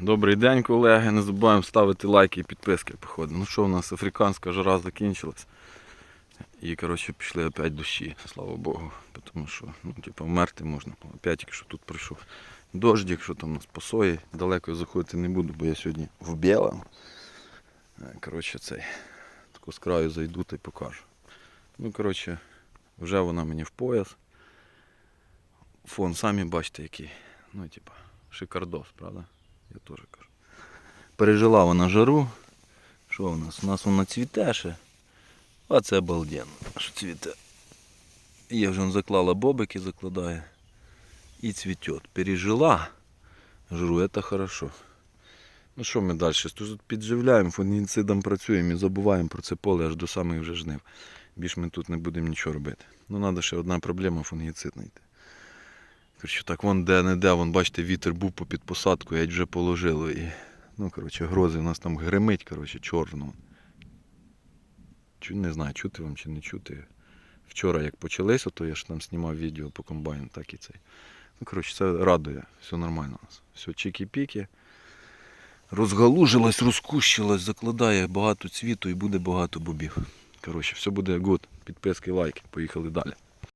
Добрий день, колеги. Не забуваємо ставити лайки і підписки, походу. Ну що, у нас африканська жара закінчилась. І коротше пішли опять дощі, слава Богу. Тому що, ну, типу, вмерти можна. Опять, якщо тут прийшов дождик, що там у нас по сої. Далеко заходити не буду, бо я сьогодні в білому. Е, Коротше, цей. Тако з краю зайду та й покажу. Ну, коротше, вже вона мені в пояс. Фон самі бачите який. Ну, типа, шикардос, правда? Я теж кажу. Пережила вона жару. Що у нас? У нас вона цвіте ще. А це обалденно, що цвіте. Я вже заклала бобики, закладає. І цвітет. Пережила жару, це хорошо. Ну що ми далі? Тут підживляємо, фунгіцидом працюємо і забуваємо про це поле аж до самих вже жнив. Більш ми тут не будемо нічого робити. Ну, треба ще одна проблема фунгіцид знайти. Коротше, так вон де-не-де, вон, бачите, вітер був по під посадку, я вже положили. І, ну, коротше, грози у нас там гримить, коротше, чорно. Чу, не знаю, чути вам чи не чути. Вчора як почалися, то я ж там знімав відео по комбайну, так і цей. Ну, коротше, це радує, все нормально у нас. Все чики-піки. Розгалужилось, розкущилось, закладає багато цвіту і буде багато бобів. Коротше, все буде гуд. Підписки, лайки. Поїхали далі.